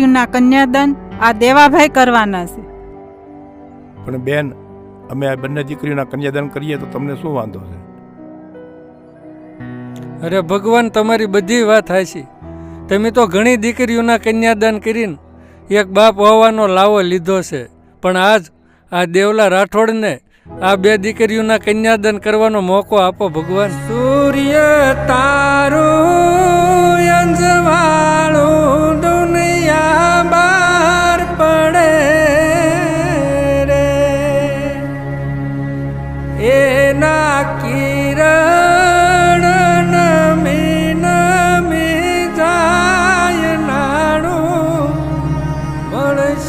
દીકરીઓના કન્યાદાન આ દેવાભાઈ કરવાના છે. પણ બેન અમે આ બંને દીકરીઓના કન્યાદાન કરીએ તો તમને શું વાંધો છે? અરે ભગવાન તમારી બધી વાત હાચી. તમે તો ઘણી દીકરીઓના કન્યાદાન કરીને એક બાપ હોવાનો લાવો લીધો છે. પણ આજ આ દેવલા રાઠોડને આ બે દીકરીઓના કન્યાદાન કરવાનો મોકો આપો ભગવાન. સૂર્ય તારું અંજવાળું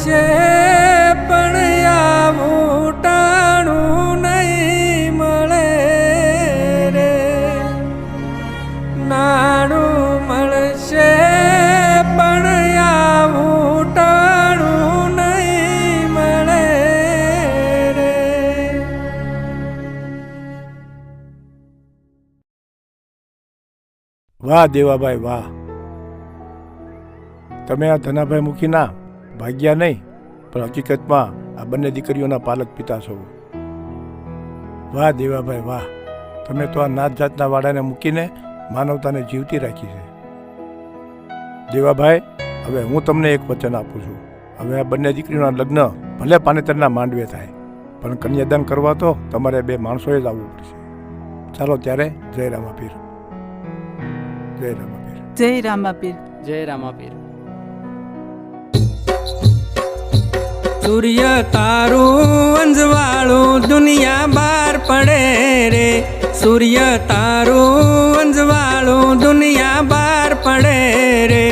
મળશે પણ આવું ટાણું નહીં મળે રે. નાણું મળશે, પણ આવું ટાણું નહીં મળે રે. વાહ દેવાભાઈ, વાહ. તમે આ ધનાભાઈ મૂકી ના ભાગ્યા નહીં પણ હકીકતમાં આ બંને દીકરીઓના પાલક પિતા છો. વાહ દેવાભાઈ વાહ. તમે તો આ નાત જાતના વાડાને મૂકીને માનવતાને જીવતી રાખી છે. દેવાભાઈ હવે હું તમને એક વચન આપું છું. હવે આ બંને દીકરીઓના લગ્ન ભલે પાનેતરના માંડવે થાય પણ કન્યાદાન કરવા તો તમારે બે માણસોએ જ આવવું પડશે. ચાલો ત્યારે જય રામાપીર. જય રામાપીર. જય રામાપીર. જય રામાપીર. સૂર્ય તારું અંજવાળું દુનિયા બાર પડે રે. સૂર્ય તારું અંજવાળું દુનિયા બાર પડે રે.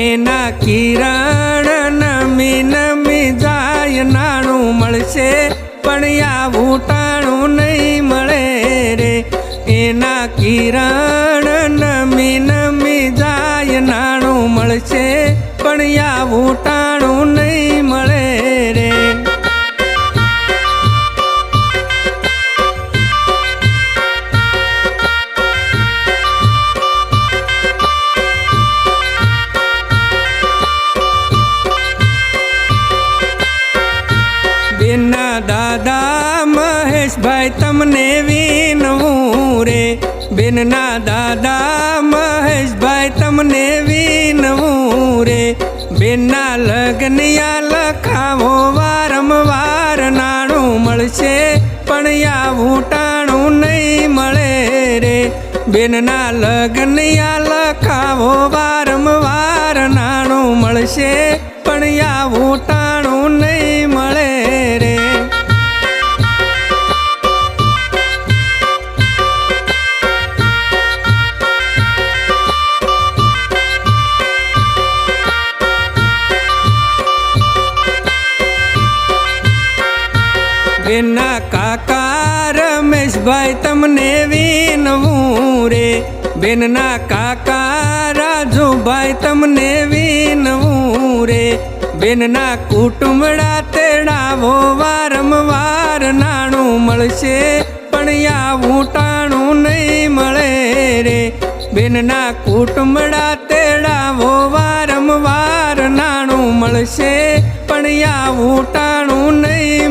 એના કિરણ નમી નમી જાય, નાણું મળશે, પણ આવું ટાણું નહીં મળે રે. એના કિરણ નમી નમી જાય, નાણું મળશે, પણ આવું ટાણું નહીં મળે વિનવું રે બેનના દાદા મહેશભાઈ તમને વિનવું રે બેનના લગ્નિયા લખાવો, વારંવાર નાણું મળશે, પણ આવું ટાણું નહીં મળે રે. બેનના લગ્નિયા લખાવો, વારંવાર નાણું મળશે, પણ આવું ટાણું રમેશભાઈ તમને વિનવું રે. બેનના કાકા રાજુભાઈ તમને વિનવું રે. બેનના કુટુંબડા તેડાવો વારંવાર નાણું મળશે, પણ આવું ટાણું નહીં મળે રે. બેનના કુટુંબડા તેડાવો વારંવાર નાણું મળશે, પણ આવું ટાણું નહીં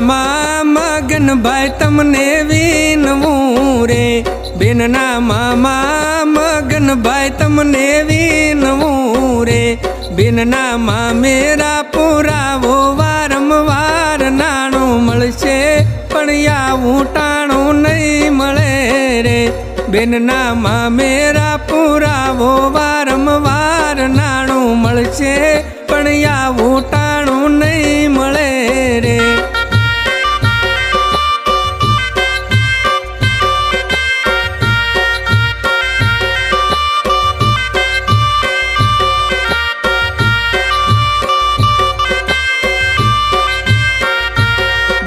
મામા મગનભાઈ તમને વિનવું રે. બેનના મામા મગનભાઈ તમને વિનવું રે. બેનના મામેરા પુરાવો વારંવાર નાણું મળશે, પણ આવું ટાણું નહીં મળે રે. બેનના મામેરા પુરાવો વારંવાર નાણું મળશે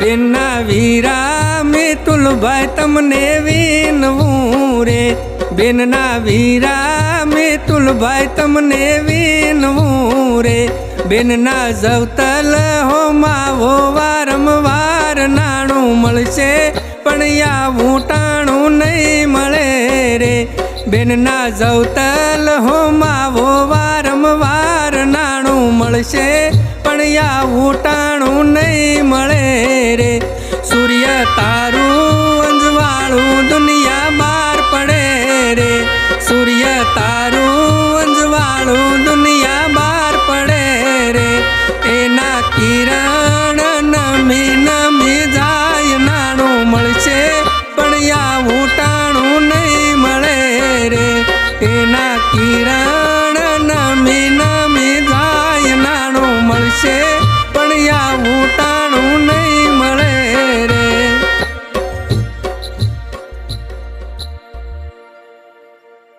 બેનના વીરા મેતુલભાઈ તમને વિનવું રે. બેનના વીરા મિતુલ વિતુલભાઈ તમને વિનવું રે. બેનના જવતલ હો માવો વારંવાર નાણું મળશે, પણ યા ટાણું નહીં મળે રે. બેનના જવતલ હો માવો વારંવાર નાણું મળશે પણ યા નહીં મળે રે. સૂર્ય તારું